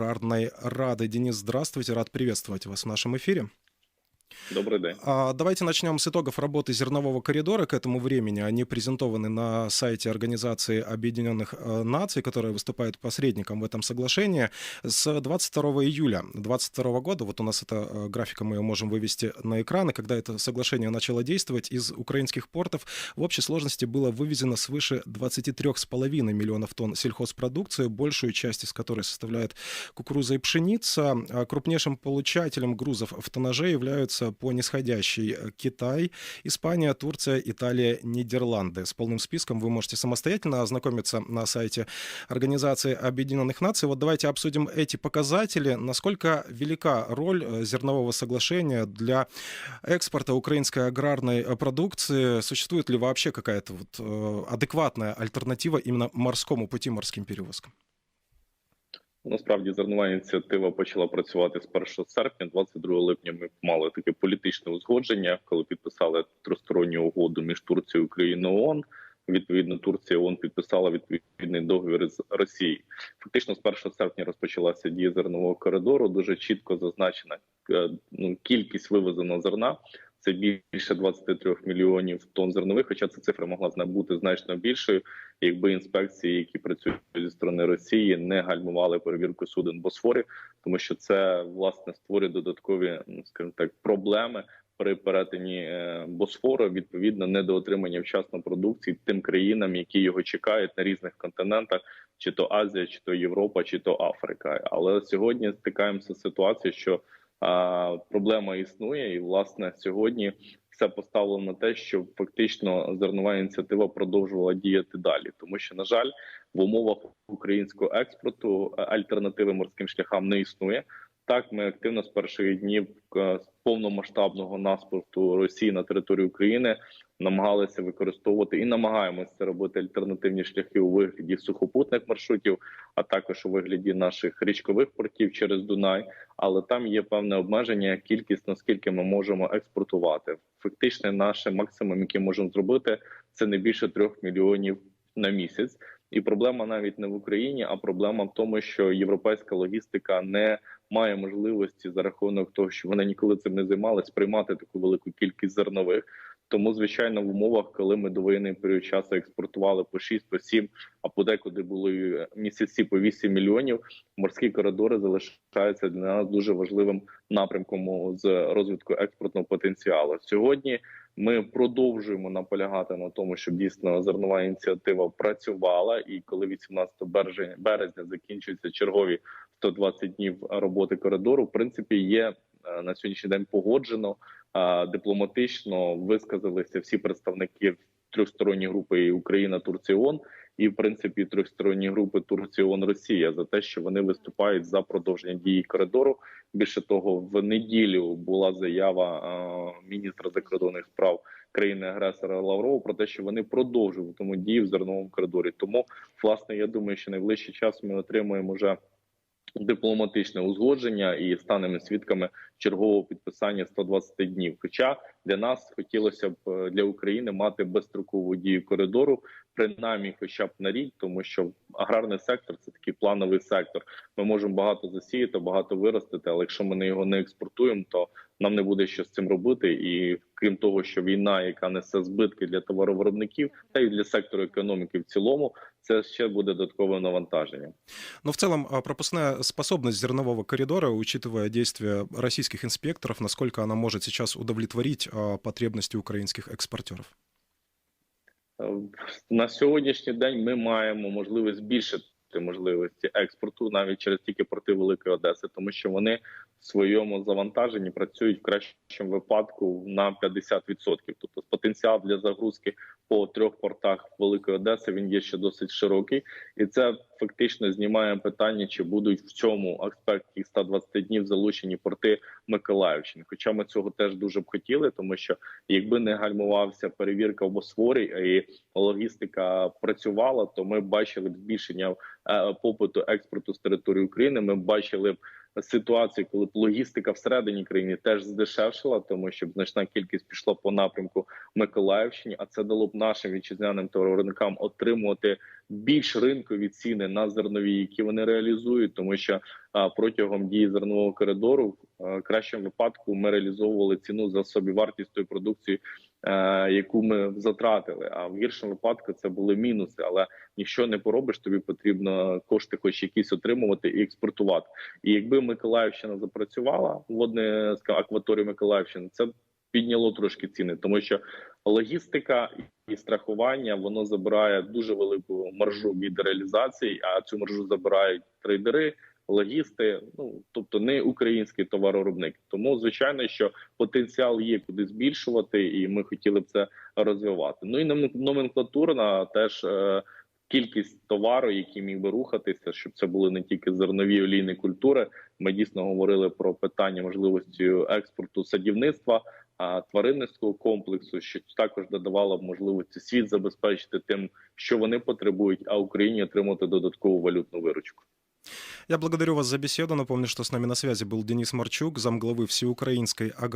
аграрной рады. Денис, здравствуйте, рад приветствовать вас в нашем эфире. Добрый день. А, Давайте начнем с итогов работы зернового коридора к этому времени. Они презентованы на сайте Организации Объединенных э, Наций, которая выступает посредником в этом соглашении. С 22 июля 2022 года, вот у нас эта э, графика, мы ее можем вывести на экраны, когда это соглашение начало действовать, из украинских портов в общей сложности было вывезено свыше 23,5 миллионов тонн сельхозпродукции, большую часть из которой составляет кукуруза и пшеница. А Крупнейшим получателем грузов в тоннаже являются по нисходящей э, Китай, Испания, Турция, Италия, Нидерланды. С полным списком вы можете самостоятельно ознакомиться на сайте Организации Объединенных Наций. Вот давайте обсудим эти показатели. Насколько велика роль э, зернового соглашения для экспорта украинской аграрной э, продукции? Существует ли вообще какая-то вот адекватная альтернатива именно морскому пути, морским перевозкам? Насправді зернова ініціатива почала працювати з 1 серпня. 22 липня ми мали таке політичне узгодження, коли підписали тристоронню угоду між Турцією, Україною і ООН. Відповідно, Турція ООН підписала відповідний договір з Росією. Фактично, з 1 серпня розпочалася дія зернового коридору. Дуже чітко зазначена ну, кількість вивезеного зерна. Це більше 23 мільйонів тонн зернових. Хоча ця цифра могла бути значно більшою, якби інспекції, які працюють зі сторони Росії, не гальмували перевірку суден Босфорі, тому що це власне створює додаткові, ну, скажімо так, проблеми. При перетині е, Босфору відповідно недоотримання вчасно продукції тим країнам, які його чекають на різних континентах, чи то Азія, чи то Європа, чи то Африка. Але сьогодні стикаємося з ситуацією, що проблема існує, і власне сьогодні все поставлено на те, щоб фактично зернова ініціатива продовжувала діяти далі, тому що на жаль, в умовах українського експорту е, альтернативи морським шляхам не існує. Так, ми активно з перших днів е, повномасштабного наспорту Росії на територію України намагалися використовувати і намагаємося це робити альтернативні шляхи у вигляді сухопутних маршрутів, а також у вигляді наших річкових портів через Дунай. Але там є певне обмеження, кількість наскільки ми можемо експортувати. Фактично, наше максимум, який можемо зробити, це не більше трьох мільйонів на місяць. І проблема навіть не в Україні, а проблема в тому, що європейська логістика не має можливості за рахунок того, що вони ніколи цим не займалися, приймати таку велику кількість зернових. Тому, звичайно, в умовах, коли ми до воєнний період часу експортували по 6, по 7, а подекуди були місяці по 8 мільйонів. Морські коридори залишаються для нас дуже важливим напрямком з розвитку експортного потенціалу. Сьогодні ми продовжуємо наполягати на тому, щоб дійсно зернова ініціатива працювала. І коли 18 березня закінчуються чергові 120 днів роботи коридору, в принципі, є е, на сьогоднішній день погоджено дипломатично висказалися всі представники трьохсторонньої групи Україна, Турція, ООН, і в принципі трьохсторонні групи Турція, ООН, Росія за те, що вони виступають за продовження дії коридору. Більше того, в неділю була заява міністра закордонних справ країни-агресора Лаврова про те, що вони продовжуватимуть дії в зерновому коридорі. Тому, власне, я думаю, що найближчий час ми отримаємо вже дипломатичне узгодження і станемо свідками чергового підписання 120 днів. Хоча для нас хотілося б е, для України мати безстрокову дію коридору, принаймні, хоча б на рік, тому що аграрний сектор це такий плановий сектор. Ми можемо багато засіяти, багато виростити, але якщо ми не його не експортуємо, то нам не буде що з цим робити. І крім того, що війна, яка несе збитки для товаровиробників, та й для сектору економіки в цілому, це ще буде додаткове навантаження. Ну, в целом, пропускная способность зернового коридора, учитывая действия российских инспекторов, насколько она может сейчас удовлетворить потребности украинских экспортеров? На сьогоднішній день ми маємо можливість збільшити можливості експорту навіть через тільки порти Великої Одеси, тому що вони в своєму завантаженні працюють в кращому випадку на 50%. Тобто потенціал для загрузки по трьох портах Великої Одеси він є ще досить широкий, і це фактично знімає питання, чи будуть в цьому аспекті 120 днів залучені порти Миколаївщини. Хоча ми цього теж дуже б хотіли, тому що якби не гальмувався перевірка в Босфорі і логістика працювала, то ми бачили б збільшення е, попиту експорту з території України. Ми бачили б ситуацію, коли б логістика всередині країни теж здешевшила, тому що значна кількість пішла по напрямку Миколаївщині, а це дало б нашим вітчизняним товаровиробникам отримувати більш ринкові ціни на зернові, які вони реалізують, тому що протягом дії зернового коридору в кращому випадку ми реалізовували ціну за собівартість тої продукції, яку ми затратили. А в гіршому випадку це були мінуси, але нічого не поробиш. Тобі потрібно кошти, хоч якісь отримувати і експортувати. І якби Миколаївщина запрацювала водне акваторію Миколаївщини, це підняло трошки ціни, тому що логістика і страхування воно забирає дуже велику маржу від реалізації, а цю маржу забирають трейдери. Логісти, ну тобто не український товароробник. Тому звичайно, що потенціал є куди збільшувати, і ми хотіли б це розвивати. Ну і номен- номенклатурна теж е, кількість товару, який міг би рухатися, щоб це були не тільки зернові олійні культури. Ми дійсно говорили про питання можливості експорту садівництва, а тваринницького комплексу, що також додавало б можливості світ забезпечити тим, що вони потребують, а Україні отримати додаткову валютну виручку. Я благодарю вас за беседу. Напомню, что с нами на связи был Денис Марчук, замглавы Всеукраинской аграрной